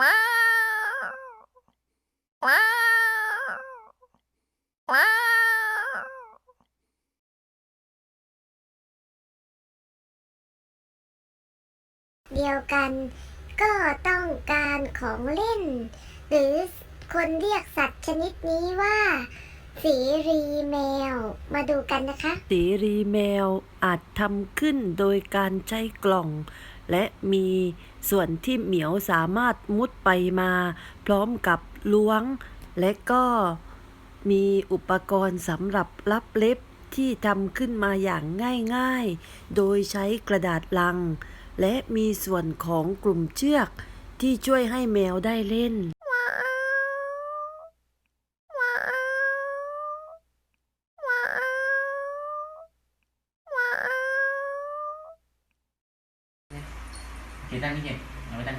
เดียวกันก็ต้องการของเล่น หรือคนเรียกสัตว์ชนิดนี้ว่าสีรีแมว มาดูกันนะคะ สีรีแมวอาจทำขึ้นโดยการใช้กล่อง และมี ส่วนที่เหมียวสามารถมุดไปมา พร้อมกับล้วง และก็มีอุปกรณ์สำหรับรับเล็บที่ทำขึ้นมาอย่างง่ายๆ โดยใช้กระดาษลัง และมีส่วนของกลุ่มเชือกที่ช่วยให้แมวได้เล่น เก็บตั้งนี่เก็บเอาไว้ตั้